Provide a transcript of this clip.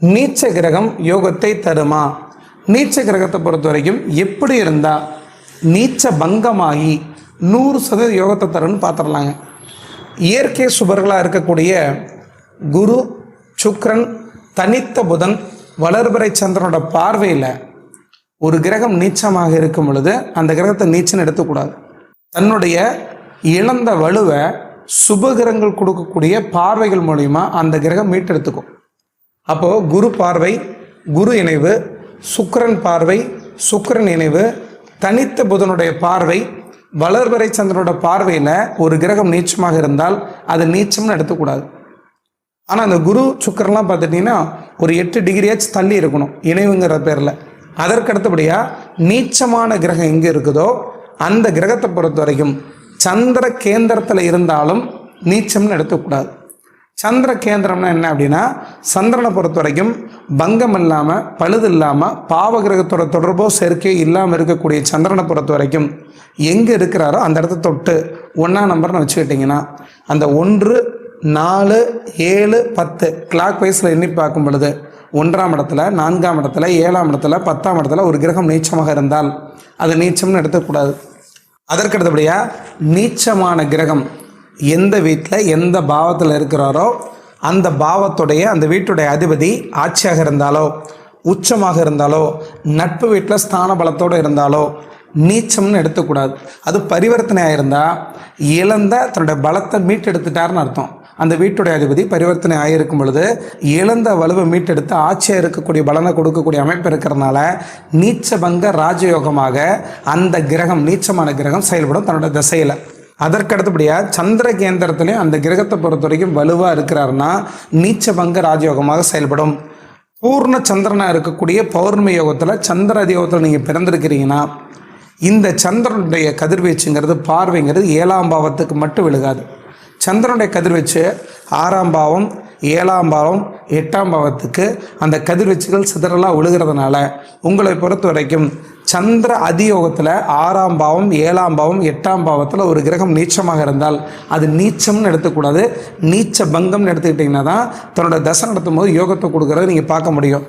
நீச்ச கிரகம் யோகத்தை தருமா? நீச்ச கிரகத்தை பொறுத்த வரைக்கும் எப்படி இருந்தால் நீச்ச பங்கமாகி நூறு சதவீத யோகத்தை தரும்னு பார்த்துடலாங்க. இயற்கை சுபர்களாக இருக்கக்கூடிய குரு சுக்ரன் தனித்த புதன் வளர்பிறை சந்திரனோட பார்வையில் ஒரு கிரகம் நீச்சமாக இருக்கும் பொழுது அந்த கிரகத்தை நீச்சன்னு எடுத்துக்கூடாது. தன்னுடைய இழந்த வலுவை சுபகிரகங்கள் கொடுக்கக்கூடிய பார்வைகள் மூலிமா அந்த கிரகம் மீட்டெடுத்துக்கும். அப்போது குரு பார்வை குரு இணைவு சுக்கரன் பார்வை சுக்கரன் இணைவு தனித்த புதனுடைய பார்வை வளர்வரை சந்திரனோட பார்வையில் ஒரு கிரகம் நீச்சமாக இருந்தால் அது நீச்சம்னு எடுத்துக்கூடாது. ஆனால் அந்த குரு சுக்கரன்லாம் பார்த்துட்டிங்கன்னா ஒரு எட்டு டிகிரியாச்சும் தள்ளி இருக்கணும் இணைவுங்கிற பேரில். அதற்கு அடுத்தபடியாக நீச்சமான கிரகம் எங்கே இருக்குதோ அந்த கிரகத்தை பொறுத்த வரைக்கும் சந்திர கேந்திரத்தில் இருந்தாலும் நீச்சம்னு எடுத்துக்கூடாது. சந்திர கேந்திரம்னா என்ன அப்படின்னா சந்திரனை பொறுத்த வரைக்கும் பங்கம் இல்லாமல் பழுது இல்லாமல் பாவ கிரகத்தோட தொடர்போ சேர்க்கை இல்லாமல் இருக்கக்கூடிய சந்திரனை பொறுத்த வரைக்கும் எங்கே இருக்கிறாரோ அந்த இடத்த தொட்டு ஒன்றா நம்பர்னு வச்சுக்கிட்டிங்கன்னா அந்த ஒன்று நாலு ஏழு பத்து கிளாக் வைஸில் எண்ணி பார்க்கும் பொழுது ஒன்றாம் இடத்துல நான்காம் இடத்துல ஏழாம் இடத்துல பத்தாம் இடத்துல ஒரு கிரகம் நீச்சமாக இருந்தால் அது நீச்சம்னு எடுத்துக்கூடாது அதற்கு அடுத்தபடியாக நீச்சமான கிரகம் எந்த வீட்டில் எந்த பாவத்தில் இருக்கிறாரோ அந்த பாவத்துடைய அந்த வீட்டுடைய அதிபதி ஆட்சியாக இருந்தாலோ உச்சமாக இருந்தாலோ நட்பு வீட்டில் ஸ்தான பலத்தோடு இருந்தாலோ நீச்சம்னு எடுத்துக்கூடாது. அது பரிவர்த்தனையாக இருந்தால் இழந்த தன்னுடைய பலத்தை மீட்டெடுத்துட்டாருன்னு அர்த்தம். அந்த வீட்டுடைய அதிபதி பரிவர்த்தனை ஆகியிருக்கும் பொழுது இழந்த வலுவை மீட்டெடுத்து ஆட்சியாக இருக்கக்கூடிய பலனை கொடுக்கக்கூடிய அமைப்பு இருக்கிறனால நீச்சபங்க ராஜயோகமாக அந்த கிரகம் நீச்சமான கிரகம் செயல்படும் தன்னோட திசையில். அதற்கு அடுத்தபடியாக சந்திர கேந்திரத்திலையும் அந்த கிரகத்தை பொறுத்த வரைக்கும் வலுவாக இருக்கிறாருன்னா நீச்சபங்க ராஜயோகமாக செயல்படும். பூர்ண சந்திரனாக இருக்கக்கூடிய பௌர்ணமி யோகத்தில் சந்திர அதியோகத்தில் நீங்கள் பிறந்திருக்கிறீங்கன்னா இந்த சந்திரனுடைய கதிர்வீச்சுங்கிறது பார்வைங்கிறது ஏழாம் பாவத்துக்கு மட்டும் விழுகாது. சந்திரனுடைய கதிர்வீச்சு ஆறாம் பாவம் ஏழாம் பாவம் எட்டாம் பாவத்துக்கு அந்த கதிர்வீச்சுகள் சிதறலாக விழுகிறதுனால உங்களை பொறுத்த வரைக்கும் சந்திர அதியோகத்தில் ஆறாம் பாவம் ஏழாம் பாவம் எட்டாம் பாவத்தில் ஒரு கிரகம் நீச்சமாக இருந்தால் அது நீச்சம்னு எடுத்துக்கூடாது. நீச்ச பங்கம்னு எடுத்துக்கிட்டிங்கன்னா தான் தன்னோட தசை நடத்தும் போது யோகத்தை கொடுக்குறத நீங்கள் பார்க்க முடியும்.